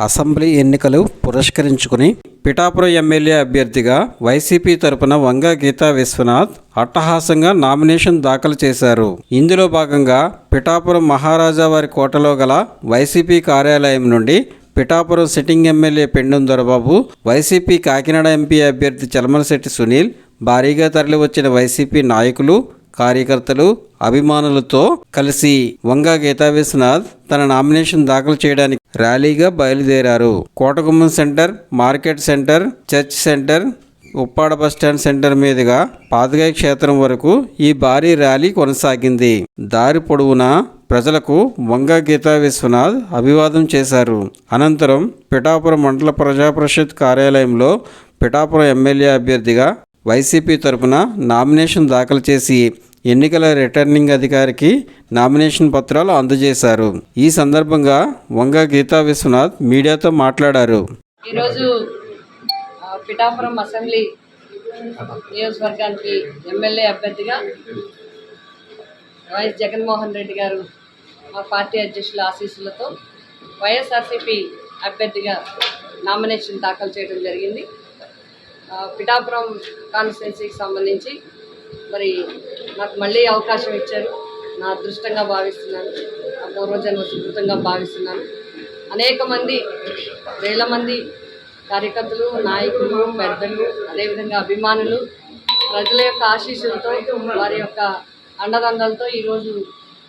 Assembly ఎన్నికలు పురస్కరించుకుని Pithapuram MLA అభ్యర్థిగా వైసీపీ తరపున వంగ గీతా విశ్వనాథ్ అట్టహాసంగా నామినేషన్ దాఖలు చేశారు. ఇందులో భాగంగా పిఠాపురం మహారాజా వారి కోటలో గల వైసీపీ కార్యాలయం నుండి Pithapuram sitting MLA Pendem Dorababu YCP Kakinada MP అభ్యర్థి చలమలశెట్టి సునీల్ భారీగా తరలివచ్చిన వైసీపీ నాయకులు కార్యకర్తలు అభిమానులతో కలిసి వంగ గీతా విశ్వనాథ్ తన నామినేషన్ దాఖలు చేయడానికి ర్యాలీగా బయలుదేరారు. Kotagummam centre market centre church centre Uppada bus stand centre మీదుగా పాతగాయ క్షేత్రం వరకు ఈ భారీ ర్యాలీ కొనసాగింది. దారి పొడవునా ప్రజలకు వంగ గీతా విశ్వనాథ్ అభివాదం చేశారు. అనంతరం పిఠాపురం మండల ప్రజాపరిషత్ కార్యాలయంలో పిఠాపురం ఎమ్మెల్యే అభ్యర్థిగా వైసీపీ తరపున నామినేషన్ దాఖలు చేసి ఎన్నికల రిటర్నింగ్ అధికారికి నామినేషన్ పత్రాలు అందజేశారు. ఈ సందర్భంగా వంగ గీతా విశ్వనాథ్ మీడియాతో మాట్లాడారు. ఈరోజు పిఠాపురం అసెంబ్లీ నియోజకవర్గానికి ఎమ్మెల్యే అభ్యర్థిగా వైఎస్ జగన్మోహన్ రెడ్డి గారు మా పార్టీ అధ్యక్షుల ఆశీస్సులతో వైఎస్ఆర్సీపీ అభ్యర్థిగా నామినేషన్ దాఖలు చేయడం జరిగింది. పిఠాపురం కాన్స్టిట్యున్సీకి సంబంధించి మరి నాకు మళ్ళీ అవకాశం ఇచ్చారు. నా అదృష్టంగా భావిస్తున్నాను. నా పూర్వజన్మ సుకృతంగా భావిస్తున్నాను. అనేక మంది వేల మంది కార్యకర్తలు నాయకులు పెద్దలు అదేవిధంగా అభిమానులు ప్రజల యొక్క ఆశీస్సులతో వారి యొక్క అండదండలతో ఈరోజు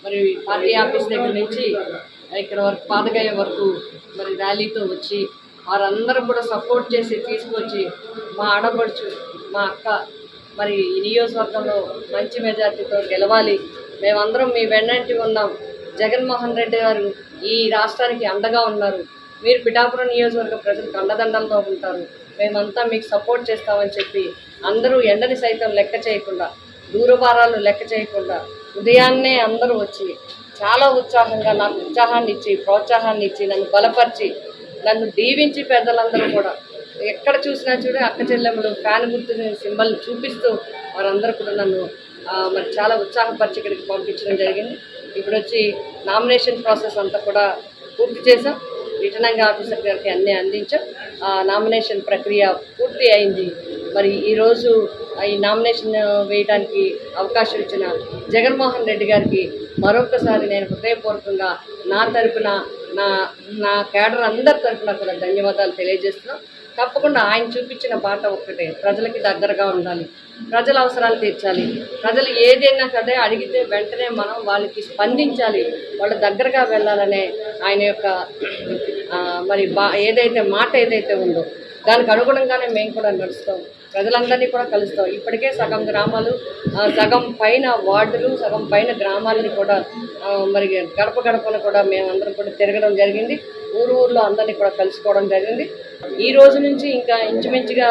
మరి పార్టీ ఆఫీస్ దగ్గర నుంచి ఇక్కడ వరకు పాదగాయ వరకు మరి ర్యాలీతో వచ్చి వారందరూ కూడా సపోర్ట్ చేసి తీసుకొచ్చి మా ఆడపడుచు మా అక్క మరి ఈ నియోజకవర్గంలో మంచి మెజార్టీతో గెలవాలి. మేమందరం మీ వెన్నంటి ఉన్నాం జగన్మోహన్ రెడ్డి గారు ఈ రాష్ట్రానికి అండగా ఉన్నారు. మీరు పిఠాపురం నియోజకవర్గ ప్రజలకు అండదండంతో ఉంటారు. మేమంతా మీకు సపోర్ట్ చేస్తామని చెప్పి అందరూ ఎండని సైతం లెక్క చేయకుండా దూరభారాలు లెక్క చేయకుండా ఉదయాన్నే అందరూ వచ్చి చాలా ఉత్సాహంగా నాకు ఉత్సాహాన్ని ఇచ్చి ప్రోత్సాహాన్ని ఇచ్చి నన్ను బలపరిచి నన్ను దీవించి పెద్దలందరూ కూడా ఎక్కడ చూసినా చూడే అక్క చెల్లెమ్మలు ఫ్యాన్ గుర్తు సింబల్ చూపిస్తూ వారందరూ కూడా నన్ను మరి చాలా ఉత్సాహపరిచి ఇక్కడికి పంపించడం జరిగింది. ఇప్పుడు వచ్చి నామినేషన్ ప్రాసెస్ అంతా కూడా పూర్తి చేసాం రిటర్నింగ్ ఆఫీసర్ గారికి అన్నీ అందించాం. ఆ, నామినేషన్ ప్రక్రియ పూర్తి అయింది. మరి ఈరోజు ఈ నామినేషన్ వేయడానికి అవకాశం ఇచ్చిన జగన్మోహన్ రెడ్డి గారికి మరొకసారి నేను హృదయపూర్వకంగా నా తరపున నా నా కేడర్ అందరి తరపున కూడా ధన్యవాదాలు తెలియజేస్తున్నాం. తప్పకుండా ఆయన చూపించిన బాట ఒక్కటే ప్రజలకి దగ్గరగా ఉండాలి ప్రజల అవసరాలు తీర్చాలి. ప్రజలు ఏదైనా సరే అడిగితే వెంటనే మనం వాళ్ళకి స్పందించాలి వాళ్ళ దగ్గరగా వెళ్ళాలనే ఆయన యొక్క మరి బా ఏదైతే మాట ఏదైతే ఉందో దానికి అనుగుణంగానే మేము కూడా నడుస్తాం. ప్రజలందరినీ కూడా కలుస్తాం. ఇప్పటికే సగం గ్రామాలు సగం పైన వార్డులు సగం పైన గ్రామాలని కూడా మరి గడప గడపను కూడా మేమందరం కూడా తిరగడం జరిగింది. ఊరు ఊర్లో అందరినీ కూడా కలుసుకోవడం జరిగింది. ఈ రోజు నుంచి ఇంకా ఇంచుమించుగా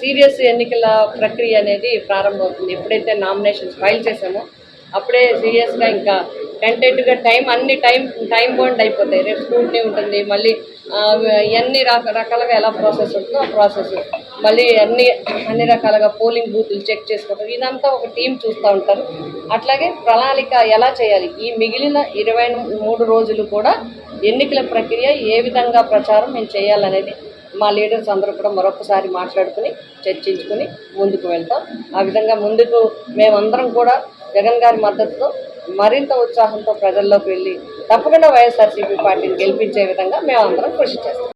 సీరియస్ ఎన్నికల ప్రక్రియ అనేది ప్రారంభమవుతుంది. ఎప్పుడైతే నామినేషన్స్ ఫైల్ చేశామో అప్పుడే సీరియస్గా ఇంకా టెంటేటివ్గా టైం అన్ని టైం టైం బౌండ్ అయిపోతాయి. రేపు స్క్రూట్నీ ఉంటుంది మళ్ళీ ఎన్ని ఇవన్నీ రక రకాలుగా ఎలా ప్రాసెస్ ఉంటుందో ఆ ప్రాసెస్ మళ్ళీ అన్ని అన్ని రకాలుగా పోలింగ్ బూతులు చెక్ చేసుకోవడం ఇదంతా ఒక టీం చూస్తూ ఉంటారు. అట్లాగే ప్రణాళిక ఎలా చేయాలి? ఈ మిగిలిన ఇరవై మూడు రోజులు కూడా ఎన్నికల ప్రక్రియ ఏ విధంగా ప్రచారం మేము చేయాలనేది మా లీడర్స్ అందరూ కూడా మరొకసారి మాట్లాడుకుని చర్చించుకుని ముందుకు వెళ్తాం. ఆ విధంగా ముందుకు మేమందరం కూడా జగన్ గారి మద్దతుతో మరింత ఉత్సాహంతో ప్రజల్లోకి వెళ్ళి తప్పకుండా వైఎస్ఆర్సీపీ పార్టీని గెలిపించే విధంగా మేమందరం కృషి చేస్తాం.